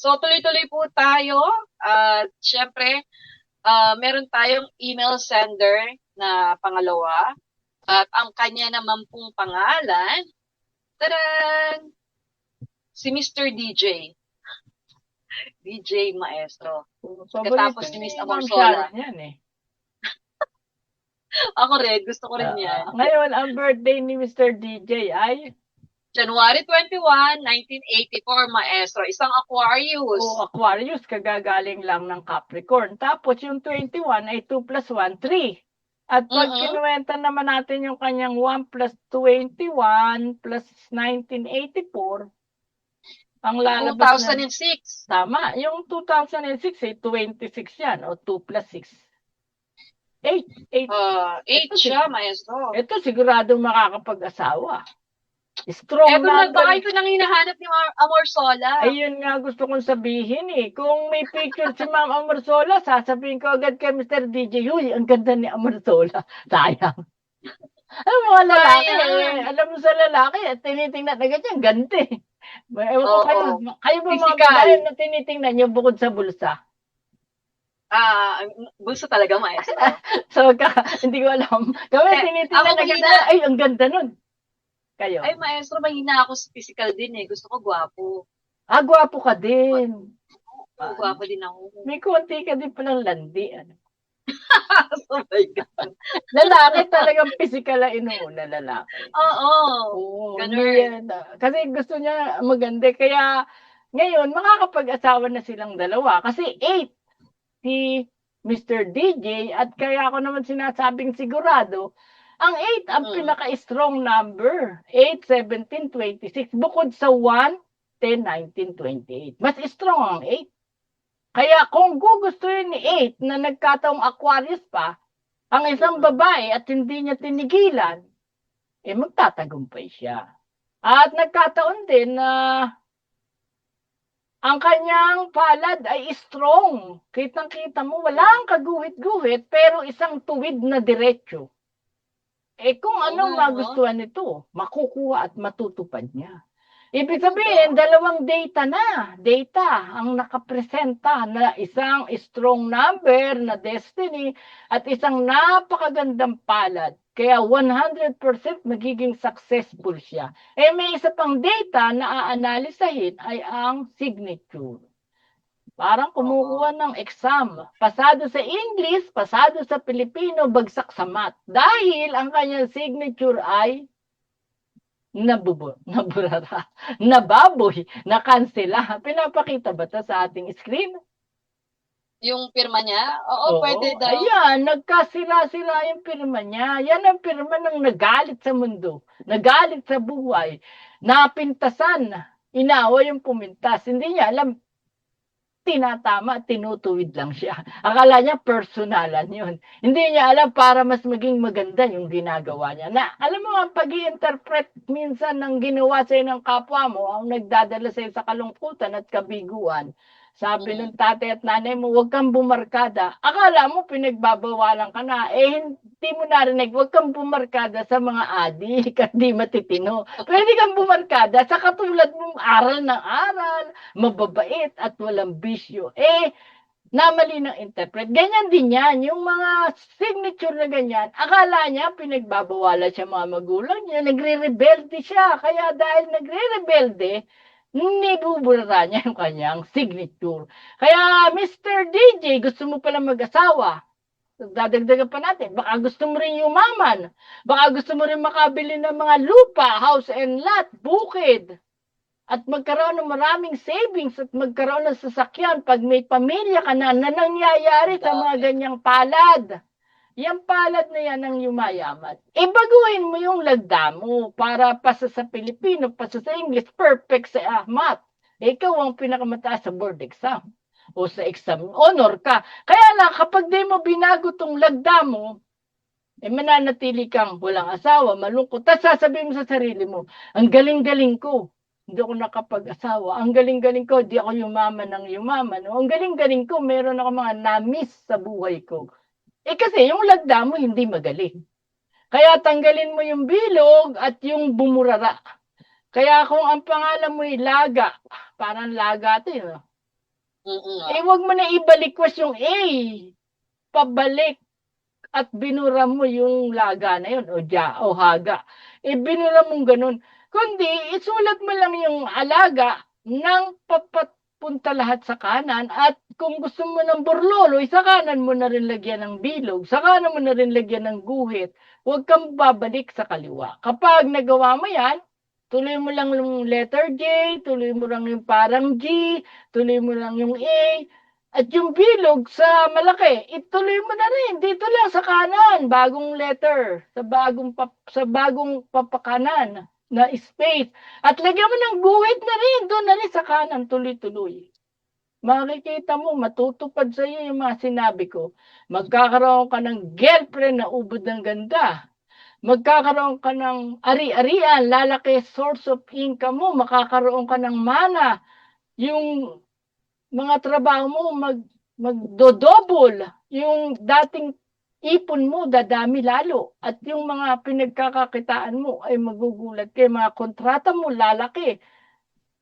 So, tuloy-tuloy po tayo. At syempre, ah, meron tayong email sender na pangalawa. At ang kanya naman pong pangalan, taran! Si Mr. DJ. DJ Maestro. Pagkatapos ni Miss Amarsola. Yan eh. Ako rin, gusto ko rin Ah, yan. ngayon, ang birthday ni Mr. DJ ay January 21, 1984, Maestro. Isang Aquarius. o Aquarius, kagagaling lang ng Capricorn. Tapos yung 21 ay 2 plus 1, 3. At pag Mhm. kinuwenta naman natin yung kanyang 1 plus 21 plus 1984, ang lalabas na, 2006. tama, yung 2006 ay 26 yan, o 2 plus 6. 8. 8. Uh, 8 Ito, siya, Maestro. Ito sigurado makakapag-asawa. Strong Eto na, baka ito nang hinahanap ni Mar- Amorsola. Ayun nga gusto kong sabihin eh. Kung may picture si Ma'am Amarsola, sasabihin ko agad kay Mr. DJ, Uy, ang ganda ni Amarsola. Sayang. Mo, mga lalaki, Sayang. eh, alam mo sa lalaki, eh, tinitingnan agad yan, ganti. Ewan ko Oo. kayo, kayo ba mga Physical. babae na tinitingnan nyo bukod sa bulsa? Ah, bulsa talaga, Maestro. So, ka, hindi ko alam. Kami Eh, tinitingnan ako agad, ay, ang ganda nun. Kayo. Ay, Maestro, mahina ako sa physical din eh. Gusto ko gwapo. ah, gwapo ka din. Ah. Gwapo din ako. May konti ka din palang landi. Ano? oh my God. Lalaki talagang physical ang inuuna lalaki. Oo. Oo, Ganun. yan, ah, Kasi gusto niya maganda. Kaya ngayon, makakapag-asawa na silang dalawa. Kasi 8 si Mr. DJ at kaya ako naman sinasabing sigurado, ang 8 ang Mm. pinaka-strong number. 8, 17, 26. Bukod sa 1, 10, 19, 28. Mas strong ang 8. Kaya kung gugustuhin ni 8 na nagkataong Aquarius pa, ang isang Mm. babae at hindi niya tinigilan, eh magtatagumpay siya. At nagkataon din na ang kanyang palad ay strong. Kitang-kita mo, walang kaguhit-guhit, pero isang tuwid na diretsyo. Eh kung Oo anong nga, no? magustuhan nito, makukuha at matutupad niya. Ibig sabihin, dalawang data na. Data ang nakapresenta na isang strong number na destiny at isang napakagandang palad. Kaya 100% magiging successful siya. Eh may isa pang data na aanalisahin ay ang signature. Parang kumukuha ng exam. Pasado sa English, pasado sa Filipino, bagsak sa math. Dahil ang kanyang signature ay nabubo, naburara, nababoy, nakansela. Pinapakita ba ito sa ating screen? Yung pirma niya? Oo, pwede daw. Ayan, nagkasila-sila yung pirma niya. Yan ang pirma ng nagalit sa mundo. Nagalit sa buhay. Napintasan. Inawa yung pumintas. Hindi niya alam. Tinatama, tinutuwid lang siya. Akala niya personalan yun. Hindi niya alam para mas maging maganda yung ginagawa niya. Na, alam mo, ang pag interpret minsan ng ginawa sa'yo ng kapwa mo, ang nagdadala sa'yo sa kalungkutan at kabiguan, sabi Mm. ng tatay at nanay mo, huwag kang bumarkada. Akala mo pinagbabawalan ka na. Eh, hindi mo narinig, huwag kang bumarkada sa mga adik at di matitino. Pwede kang bumarkada sa katulad mong aral ng aral, mababait at walang bisyo. Eh, namali ng interpret. Ganyan din yan. Yung mga signature na ganyan, akala niya pinagbabawalan siya mga magulang niya, nagre-rebelde siya. Kaya dahil nagre-rebelde, nibubura niya yung kanyang signature. Kaya, Mr. DJ, gusto mo pala mag-asawa. Dadagdagan pa natin. Baka gusto mo rin yumaman. Baka gusto mo rin makabili ng mga lupa, house and lot, bukid. At magkaroon ng maraming savings at magkaroon ng sasakyan pag may pamilya ka na na nangyayari sa mga ganyang palad. Yung palad na yan ang yumayaman. Ibaguhin mo yung lagda mo para pasa sa Pilipino, pasa sa English, perfect sa ah, math. Ikaw ang pinakamataas sa board exam o sa exam. Honor ka. Kaya lang, kapag di mo binago tong lagda mo, eh mananatili kang walang asawa, malungkot. Tapos sasabihin mo sa sarili mo, ang galing-galing ko. Hindi ako nakapag-asawa. Ang galing-galing ko, di ako yumaman ng yumaman. O, ang galing-galing ko, meron ako mga na-miss sa buhay ko. Eh kasi yung lagda mo hindi magaling. Kaya tanggalin mo yung bilog at yung bumurara. Kaya kung ang pangalan mo ay Laga, parang Laga ito yun. Mm-mm. Eh, wag mo na ibalik-was yung A. Pabalik at binura mo yung laga na yun, o ja, o haga. Eh, binura mong ganun. Kundi, isulat mo lang yung alaga ng papapunta lahat sa kanan at kung gusto mo ng burlolo, sa kanan mo na rin lagyan ng bilog, sa kanan mo na rin lagyan ng guhit, huwag kang babalik sa kaliwa. Kapag nagawa mo yan, tuloy mo lang yung letter J, tuloy mo lang yung parang G, tuloy mo lang yung A, at yung bilog sa malaki, ituloy mo na rin dito lang sa kanan, bagong letter, sa bagong pap, sa bagong papakanan na space. At lagyan mo ng guhit na rin, doon na rin sa kanan, tuloy-tuloy. Makikita mo, matutupad sa iyo yung mga sinabi ko. Magkakaroon ka ng girlfriend na ubod ng ganda. Magkakaroon ka ng ari-arian, lalaki source of income mo, makakaroon ka ng mana. Yung mga trabaho mo mag magdodouble yung dating ipon mo dadami lalo at yung mga pinagkakakitaan mo ay magugulat kay mga kontrata mo lalaki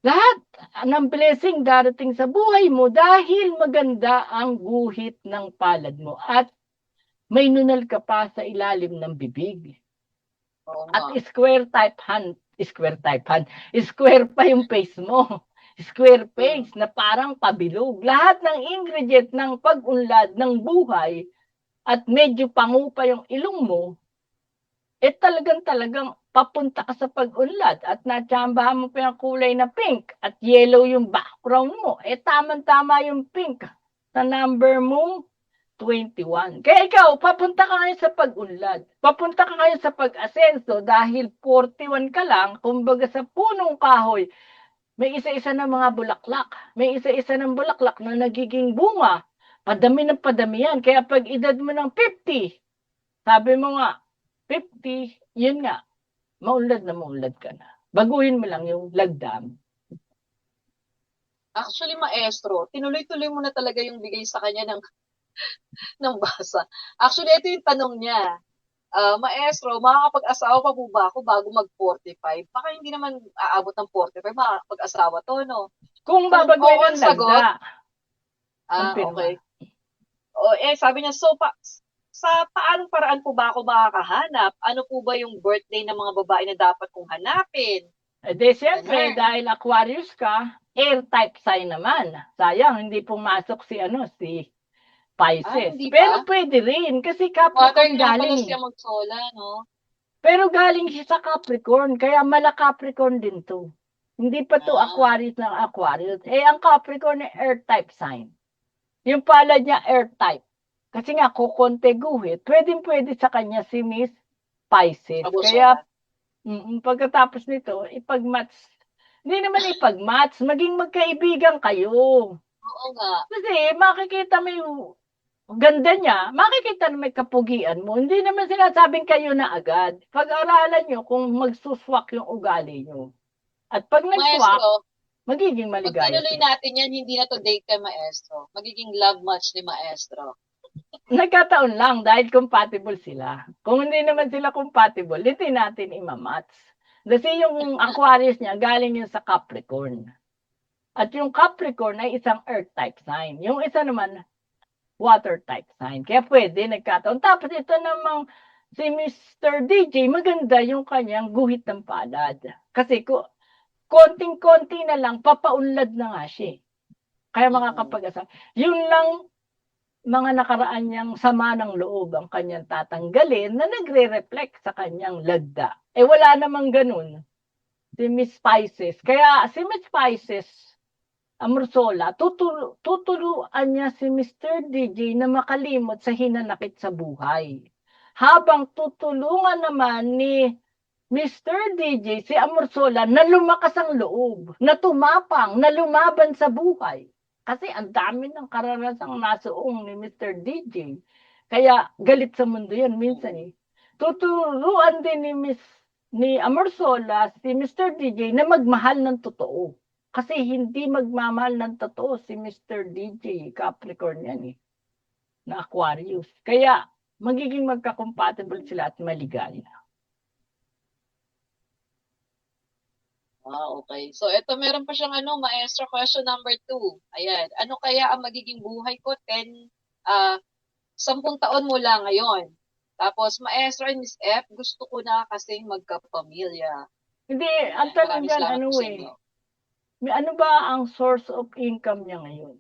lahat ng blessing darating sa buhay mo dahil maganda ang guhit ng palad mo at may nunal ka pa sa ilalim ng bibig. Oo at square type hand square type hand square pa yung face mo. Square face na parang pabilog. Lahat ng ingredient ng pag-unlad ng buhay at medyo pangu pa yung ilong mo, eh talagang talagang papunta ka sa pag-unlad at natsambahan mo pa yung kulay na pink at yellow yung background mo. Eh tamang-tama yung pink sa number mo 21. Kaya ikaw, papunta ka ngayon sa pag-unlad. Papunta ka ngayon sa pag-asenso dahil 41 ka lang, kumbaga sa punong kahoy, may isa-isa ng mga bulaklak. May isa-isa ng bulaklak na nagiging bunga. Padami ng padami yan. Kaya pag edad mo ng 50, sabi mo nga, 50, yun nga, maunlad na maunlad ka na. Baguhin mo lang yung lagdam. Actually, maestro, tinuloy-tuloy mo na talaga yung bigay sa kanya ng ng basa. Actually, ito yung tanong niya. Ah, maestro, makakapag-asawa pa po ba ako bago mag-45? Baka hindi naman aabot ng 45, makakapag-asawa to, no? Kung babaguhin ang sagot, lagda, Ah, okay. O, eh, sabi niya, so, pa, sa paanong paraan po ba ako makakahanap? Ano po ba yung birthday ng mga babae na dapat kong hanapin? eh di siyempre, Ganun. dahil Aquarius ka, air type sign naman. Sayang, hindi pumasok si ano, si Ah, Pisces. ba? Pero pwede rin, kasi Water Capricorn pala galing. siya magsola, no? Pero galing siya sa Capricorn, kaya mala Capricorn din to. Hindi pa to Ah. Aquarius ng Aquarius. Eh, ang Capricorn ay earth type sign. Yung pala niya earth type. Kasi nga, kukonte guhit, pwedeng pwede sa kanya si Miss Pisces. Abuso Kaya, mm, pagkatapos nito, ipag-match. Hindi naman ipag-match, maging magkaibigan kayo. Oo nga. Kasi makikita mo yung ganda niya, makikita na may kapugian mo. Hindi naman sinasabing kayo na agad. Pag-aralan nyo kung magsuswak yung ugali nyo. At pag nag-swak, Maestro, magiging pag maligaya. tinuloy sila. natin yan, hindi na to date kay maestro. Magiging love match ni maestro. Nagkataon lang dahil compatible sila. Kung hindi naman sila compatible, hindi natin imamatch. Kasi yung Aquarius niya, galing yun sa Capricorn. At yung Capricorn ay isang earth type sign. Yung isa naman, water type sign. Kaya pwede, nagkataon. Tapos ito namang si Mr. DJ, maganda yung kanyang guhit ng palad. Kasi ko, konting-konti na lang, papaunlad na nga siya. eh. Kaya makakapag-asa. Yun lang mga nakaraan niyang sama ng loob ang kanyang tatanggalin na nagre-reflect sa kanyang lagda. Eh wala namang ganun. Si Miss Spices. Kaya si Miss Spices, Amorsola, tutulu tutuluan niya si Mr. DJ na makalimot sa hinanakit sa buhay. Habang tutulungan naman ni Mr. DJ si Amorsola na lumakas ang loob, na tumapang, na lumaban sa buhay. Kasi ang dami ng kararasang nasuong ni Mr. DJ. Kaya galit sa mundo yan minsan eh. Tuturuan din ni Miss ni Amorsola si Mr. DJ na magmahal ng totoo. Kasi hindi magmamahal ng totoo si Mr. DJ, Capricorn yan eh, na Aquarius. Kaya magiging magka-compatible sila at maligaya. Ah, okay. So, ito meron pa siyang ano, maestro, question number two. Ayan. Ano kaya ang magiging buhay ko 10, ah, 10 taon mula ngayon? Tapos, maestro and Miss F, gusto ko na kasing magkapamilya. Hindi, ang tanong dyan, ano eh, ano ba ang source of income niya ngayon?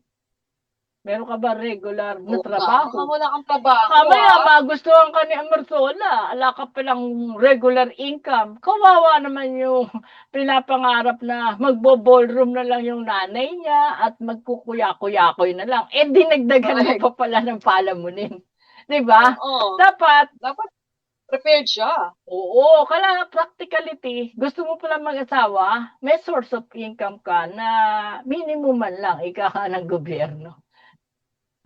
Meron ka ba regular na trabaho? Mukhang wala kang trabaho. Kamaya, ah. magustuhan ka ni Amarsola. Ala ka palang regular income. Kawawa naman yung pinapangarap na magbo-ballroom na lang yung nanay niya at magkukuya-kuyakoy na lang. Eh, dinagdagan Correct. pa pala ng palamunin. Di ba? Oo. Dapat, Dapat prepared siya. oo, kala practicality, gusto mo pala mag-asawa, may source of income ka na minimum man lang ika ka ng gobyerno.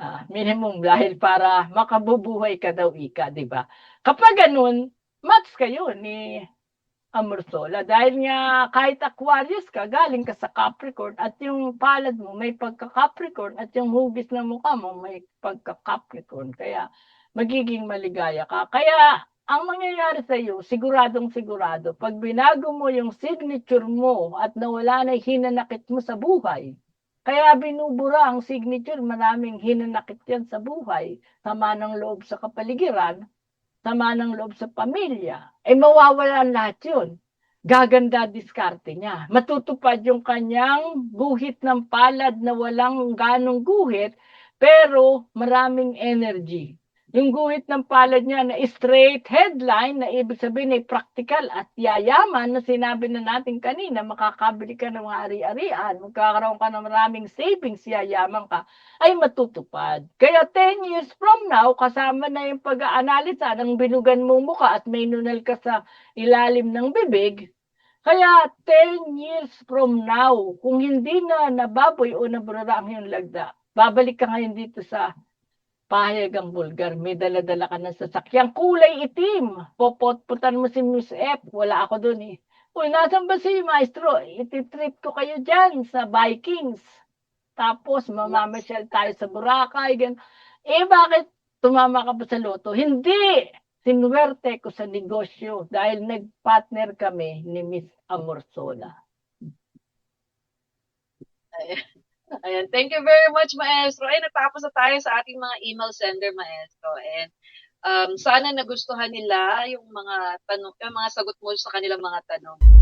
Ah, minimum dahil para makabubuhay ka daw ika, di ba? Kapag ganun, match kayo ni Amorsola. Dahil nga kahit Aquarius ka, galing ka sa Capricorn at yung palad mo may pagka-Capricorn at yung hugis na mukha mo may pagka-Capricorn. Kaya magiging maligaya ka. Kaya ang mangyayari sa iyo, siguradong sigurado, pag binago mo yung signature mo at nawala na hinanakit mo sa buhay, kaya binubura ang signature, maraming hinanakit yan sa buhay. Sama ng loob sa kapaligiran, sama ng loob sa pamilya. Eh mawawala lahat yun. Gaganda diskarte niya. Matutupad yung kanyang guhit ng palad na walang ganong guhit, pero maraming energy. Yung guhit ng palad niya na straight headline na ibig sabihin ay practical at yayaman na sinabi na natin kanina, makakabili ka ng mga ari-arian, magkakaroon ka ng maraming savings, yayaman ka, ay matutupad. Kaya 10 years from now, kasama na yung pag-aanalisa ng binugan mo mukha at may nunal ka sa ilalim ng bibig, kaya 10 years from now, kung hindi na nababoy o nabrarang yung lagda, babalik ka ngayon dito sa pahayagang bulgar, may dala-dala ka ng sasakyan, kulay itim. Popot-putan mo si Miss F. Wala ako doon eh. Uy, nasan ba si Maestro? Ititrip ko kayo dyan sa Vikings. Tapos, mamamasyal tayo sa Boracay. Gan. Eh, bakit tumama ka ba sa loto? Hindi! Sinuwerte ko sa negosyo dahil nag-partner kami ni Miss Amorsola. Ayan. Thank you very much, Maestro. Ay, natapos na tayo sa ating mga email sender, Maestro. And um, sana nagustuhan nila yung mga tanong, yung mga sagot mo sa kanilang mga tanong.